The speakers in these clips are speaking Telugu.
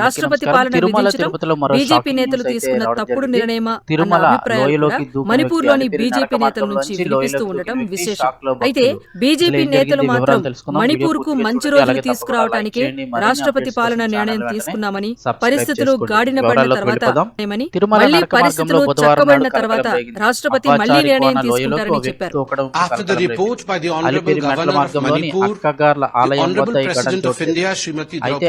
రాష్ట్రపతి. పాలన బీజేపీ నేతలు తీసుకున్న తప్పుడు. నిర్ణయమా తిరుమల మణిపూర్లోని వ్యక్తి బీజేపీ నేతల నుంచి వినిపిస్తూ ఉండటం విశేషం అయితే. బీజేపీ నేతలు మాత్రం. మణిపూర్కు మంచి రోజులు తీసుకురావడానికి రాష్ట్రపతి పాలన నిర్ణయం తీసుకున్నామని పరిస్థితులు. గాడిన పడిన తర్వాత మళ్ళీ పరిస్థితులు చక్కబడిన తర్వాత. రాష్ట్రపతి మళ్ళీ నిర్ణయం తీసుకుంటారని చెప్పారు అలిపిరి మెట్ల మార్గంలోని అక్కగార్ల ఆలయం వద్ద అయితే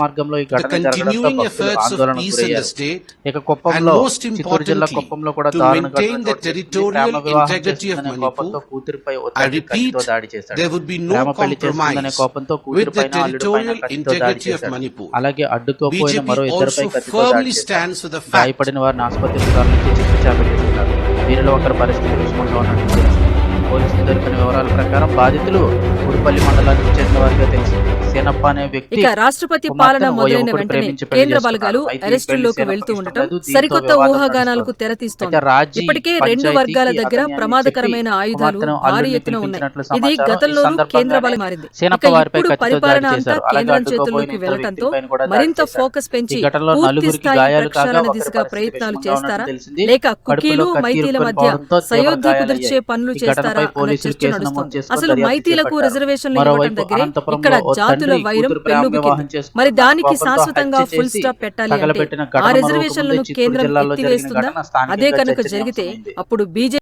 మార్గంలో ఈ ఘటన ఇక కుప్పంలో చిత్తూరు జిల్లా కుప్పంలో కూడా. కోపంతో కూతురిపై దాడి చేశాడు. పెళ్ళి చేస్తుందనే కోపంతో దాడి చేశాడు. అలాగే అడ్డుకోపోయిన మరో ఇద్దరిపై గాయపడిన వారిని ఆసుపత్రికి తరలించి చికిత్స వీరిలో ఒకరి పరిస్థితి విషమంగా ఉన్నట్టు పోలీసులు దొరికిన వివరాల ప్రకారం బాధితులు ఉడుపల్లి మండలానికి వారిగా తెలిసింది సేనప్ప అనే వ్యక్తి ఇక రాష్ట్రపతి పాలన మొదలైన వెంటనే కేంద్ర. బలగాలు అరెస్టుల్లోకి వెళ్తూ ఉండటం. సరికొత్త ఊహాగానాలకు. తెరతీస్తోంది ఇప్పటికే రెండు వర్గాల దగ్గర ప్రమాదకరమైన ఆయుధాలు భారీ ఎత్తున ఉన్నాయి ఇది గతంలోనూ సందర్భంగానే కేంద్ర బలం మారింది ఇక ఇప్పుడు పరిపాలన అంతా కేంద్రం చేతుల్లోకి దాడి మరింత. ఫోకస్ పెంచి పూర్తి స్థాయి ప్రక్షాళన దిశగా ప్రయత్నాలు చేస్తారా. లేక కుకీలు మైతీల మధ్య సయోధ్య. కుదిర్చే పనులు చేస్తారా చర్చ నడుస్తోంది అసలు మైతీలకు. రిజర్వేషన్లు మరోవైపు దగ్గరే ఓ జాతుల వైరం మరి దానికి శాశ్వతంగా ఫుల్ స్టాప్ పెట్టాలి అంటే ఆ రిజర్వేషన్లను కేంద్రం ఎత్తివేస్తుందా అదే కనుక. జరిగితే అప్పుడు బీజేపీ